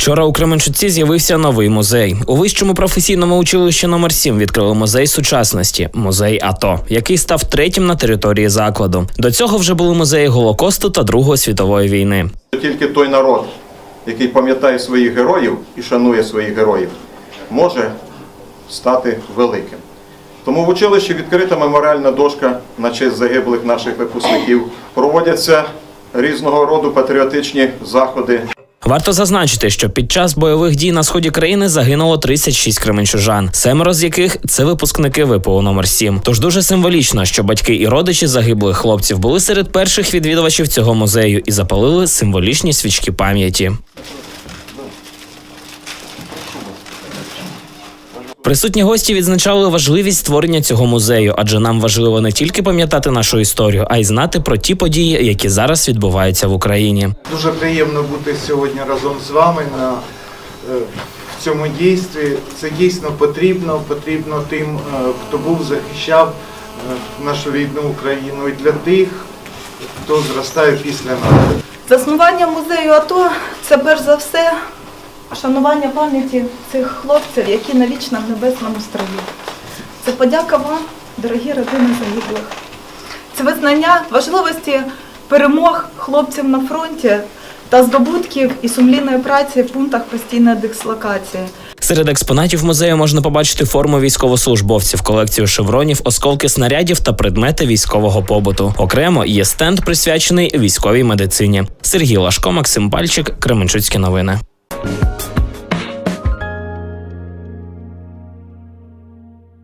Вчора у Кременчуці з'явився новий музей. У вищому професійному училищі номер 7 відкрили музей сучасності, музей АТО, який став третім на території закладу. До цього вже були музеї Голокосту та Другої світової війни. Тільки той народ, який пам'ятає своїх героїв і шанує своїх героїв, може стати великим. Тому в училищі відкрита меморіальна дошка на честь загиблих наших випускників. Проводяться різного роду патріотичні заходи. Варто зазначити, що під час бойових дій на сході країни загинуло 36 кременчужан, семеро з яких це випускники ВПО номер 7 Тож дуже символічно, що батьки і родичі загиблих хлопців були серед перших відвідувачів цього музею і запалили символічні свічки пам'яті. Присутні гості відзначали важливість створення цього музею, адже нам важливо не тільки пам'ятати нашу історію, а й знати про ті події, які зараз відбуваються в Україні. Дуже приємно бути сьогодні разом з вами на е, в цьому дійстві. Це дійсно потрібно. Потрібно тим, е, хто був захищав е, нашу рідну Україну, і для тих, хто зростає після нас. Заснування музею АТО це перш за все шанування пам'яті цих хлопців, які навічно в небесному строю. Це подяка вам, дорогі родини загиблих. Це визнання важливості перемог хлопців на фронті та здобутків і сумлінної праці в пунктах постійної дислокації. Серед експонатів музею можна побачити форму військовослужбовців, колекцію шевронів, осколки снарядів та предмети військового побуту. Окремо є стенд, присвячений військовій медицині. Сергій Лашко, Максим Пальчик, Кременчуцькі новини.